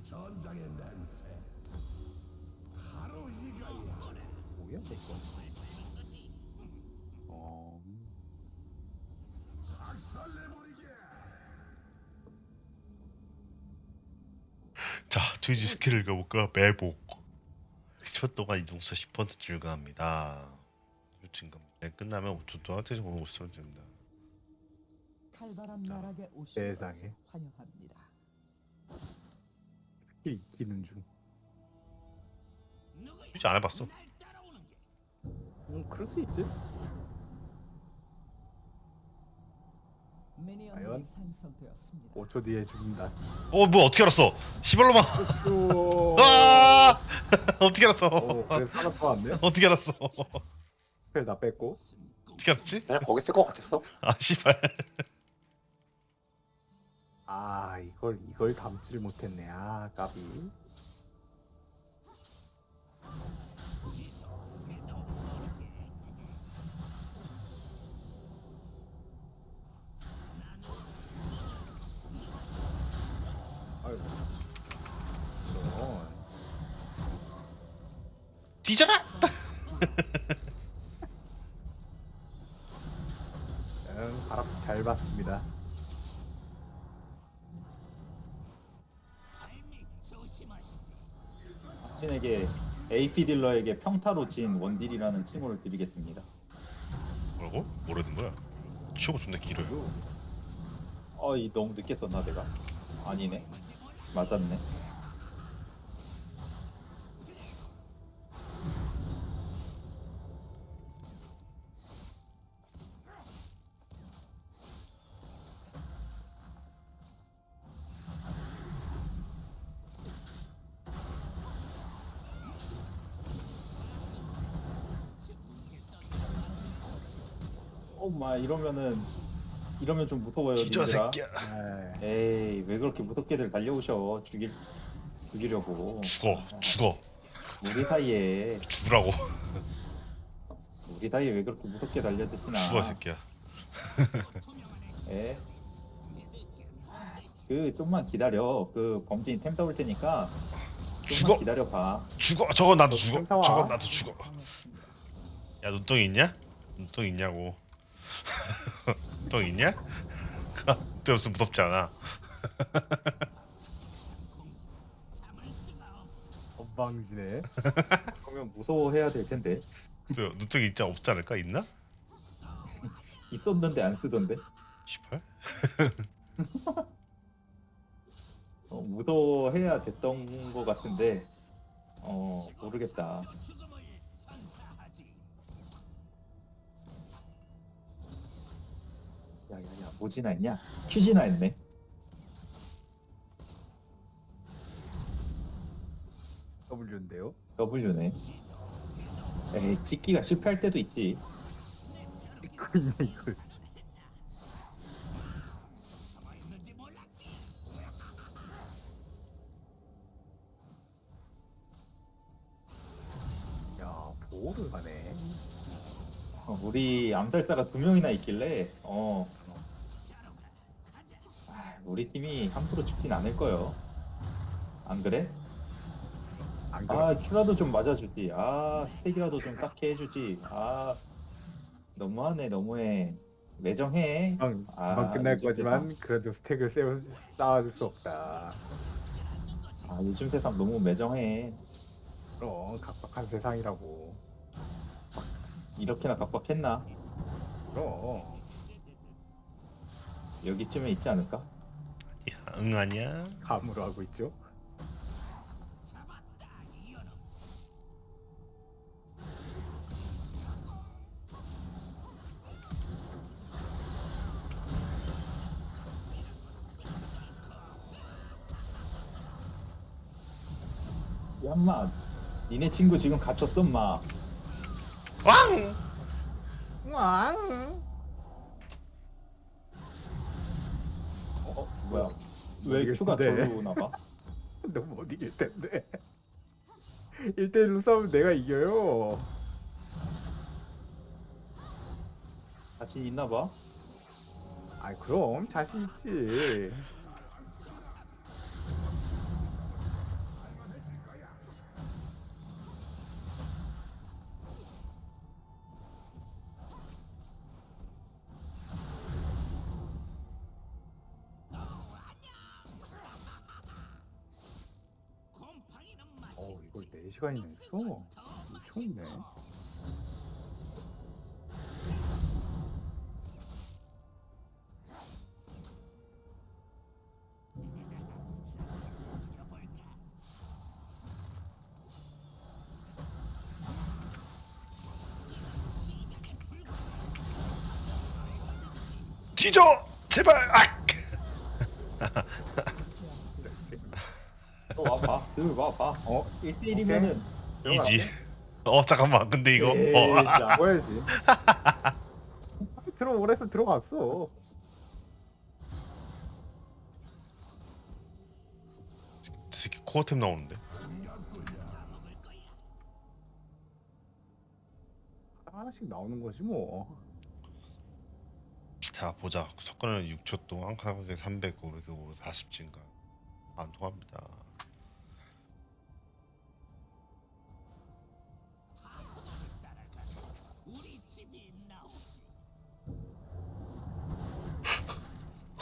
이 전장의 냄새 바로 이거야 뭐야 내거 어 박살내버리게 자, 트위지 스킬을 가볼까? 매복. 10초 동안 이동수 10% 증가합니다. 증가. 네, 끝나면 5초 동안 보는 모습을 됩니다. 칼바람 나락에 오신 세상에. 것을 환영합니다. 익히는 중 트위지 안 해봤어. 음, 그럴 수 있지 과연? 생성되었습니다. 5초 뒤에 죽는다 어, 뭐 어떻게 알았어? 시발로마. 오, 아! 어떻게 알았어? 오 그래 왔네 어떻게 알았어? 다 뺐고 어떻게 알았지? 그냥 거기 쓸 것 같았어. 아, 씨발. 아 이걸 이걸 감지를 못했네 아 까비 아이고 이런. 뒤져라! 응, 바람 잘 봤습니다. 신에게 AP 딜러에게 평타로 진 원딜이라는 칭호를 드리겠습니다. 뭐라고? 모르는 거야? 치고 존나 길어요. 어이 너무 늦게 썼나 내가? 아니네. 맞았네. 엄마 이러면은 이러면 좀 무서워요. 님들아. 새끼야. 에이, 에이 왜 그렇게 무섭게들 달려오셔 죽일 죽이려고 죽어, 죽어. 우리 사이에 죽으라고. 우리 사이에 왜 그렇게 무섭게 달려드시나 죽어, 새끼야. 예. 그 좀만 기다려 그 범죄인 템 써올 테니까 죽어. 좀만 기다려 봐 죽어. 저건 나도 죽어. 저건 나도 죽어. 야, 눈덩이 있냐? 눈덩이 있냐고. 눈덩이 있냐? 눈덩이 없으면 무섭지 않아. 건방지네. 그러면 무서워해야 될 텐데 그 눈덩이 있지 없지 않을까? 있나? 있었는데 안 쓰던데 18? 어, 무서워해야 됐던 것 같은데 어 모르겠다 야야야 뭐 지나 했냐 퀴즈나 했네 W인데요. W네 에이 찍기가 실패할 때도 있지 이거 있네 이걸. 야 보호를 가네. 어, 우리 암살자가 두 명이나 있길래 어 아, 우리 팀이 함부로 죽진 않을 거요 안 그래? 안 그래. 아 큐라도 좀 맞아주지 아 스택이라도 좀 쌓게 해주지 아 너무하네 너무해 매정해 금방, 아, 금방 끝날 요즘 거지만 그래도 스택을 세워 쌓아줄 수 없다. 아 요즘 세상 너무 매정해 그럼 각박한 세상이라고. 이렇게나 각박했나 그럼 여기쯤에 있지 않을까? 야, 응 아니야? 감으로 하고 있죠. 야 인마 니네 친구 지금 갇혔어 인마 왕! 왕. 왜 큐가. 절로 나가? 너무 못 이길 텐데. 1대1로 싸우면 내가 이겨요. 자신 있나 봐? 아이 그럼 자신 있지. 4시간이나 했어? 미쳤네. 뒤져 제발 아 또 와봐. 들 와봐. 어? 1대1이면은 이지 어 잠깐만 근데 이거 에이, 어 자, 뭐야지? 들어오래서 들어갔어. 이 새끼 코어템 나오는데 하나씩 나오는 거지 뭐. 자 보자 석권은 6초 동안 가격이 300, 500, 500, 40 증가 안 통합니다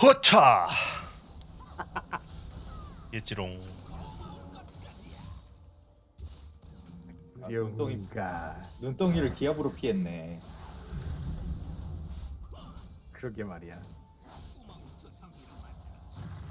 허차 예지롱 아, 눈덩이. 영가 눈덩이를 기압으로 피했네. 그러게 말이야.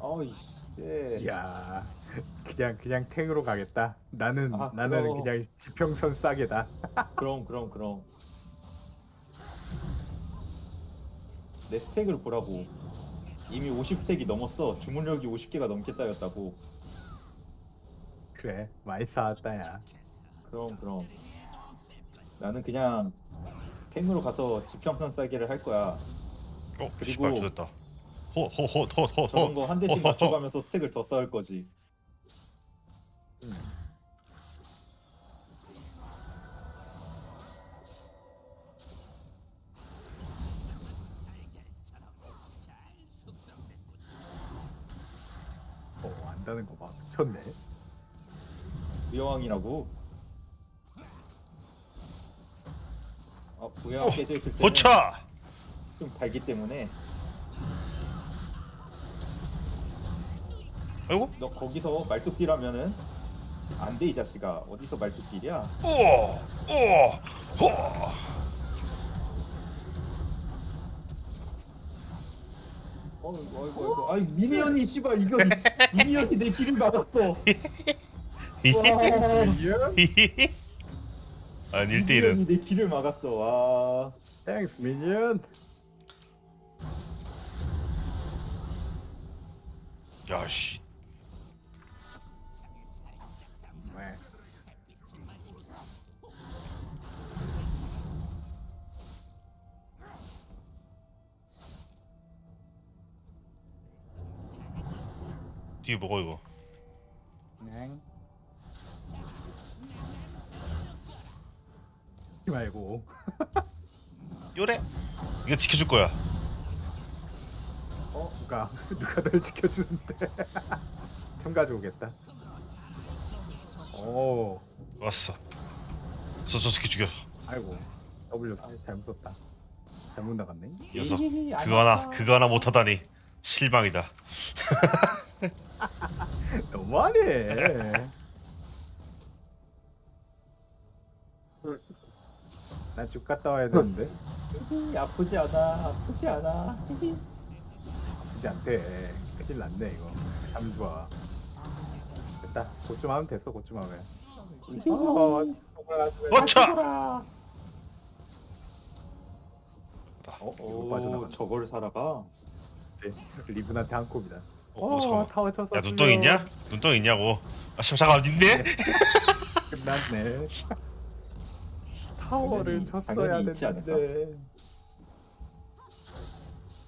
어이 씨. 이야 그냥 그냥 탱으로 가겠다. 나는 아, 나는 그럼. 그냥 지평선 싸게다. 그럼 그럼 그럼. 내 스택을 보라고. 이미 50스택이 넘었어. 주문력이 50개가 넘게 쌓였다고. 그래 많이 쌓았다야. 그럼 그럼. 나는 그냥 탱으로 가서 지평선 쌓기를 할 거야. 어? 그리고- 씨발 죽였다 호호호호호호 저런 거 한 대씩. 맞춰가면서 스택을 더 쌓을 거지. 어 안다는 거 봐. 미쳤네. 부여왕이라고. 아 부여왕 어, 깨져 있을 때는 호차 좀 달기 때문에 아이고 너 거기서 말뚝딜하면은 안 돼 이 자식아 어디서 말뚝딜이야? 오 오 호 어이구 어이구 아이 미니언이 씨발 이거 미니언이 내 길을 막았어. 와 아니 1대1은. 미니언이 내 길을 막았어. 와. 땡스 미니언. 야씨 뒤에 뭐가 이거 응. 하지 말고. 요래 이거 지켜줄 거야 어 누가 누가 널 지켜주는데. 템 가져오겠다. 오 왔어 저 저 새끼 죽여 아이고 W 잘못 썼다. 잘못 나갔네. 녀석 안 그거 하나. 그거 하나 못하다니 실망이다 너무하네. 난 집 갔다 와야 되는데. 아프지 않아 아프지 않아. 아프지 않대. 큰일 났네 이거. 참 좋아. 됐다. 곧좀 하면 됐어. 곧좀 하면. 어, 정말 아주 어차 어? 이거 오 빠져나가. 저걸 살아가 리븐한테 한 kop이다. 어, 어, 어 잠깐만 타워 쳤어. 야 눈덩이 있냐? 눈덩이 있냐고 아 씨, 잠깐만 있네? 끝났네. 타워를 당연히- 쳤어야 당연히 있지 됐는데.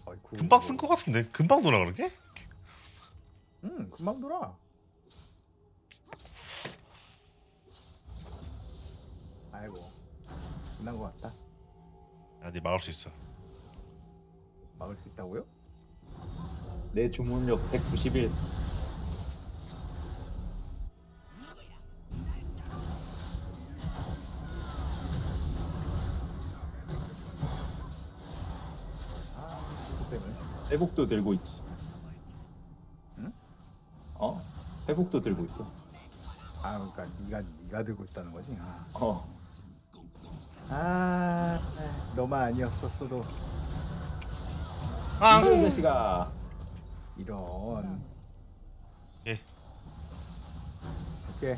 아이고. 금방 쓴 거 같은데 금방 돌아 그러게? 응, 금방 돌아. 아이고, 끝난 것 같다. 야니 막을 수 있어 막을 수 있다고요? 내 주문력 191 때문에. 회복도 들고 있지 응? 어? 회복도 들고 있어 아 그러니까 네가 네가 들고 있다는 거지. 아, 어. 아 너만 아니었었어도 아, 이런 자식아. 이런. 예. 오케이.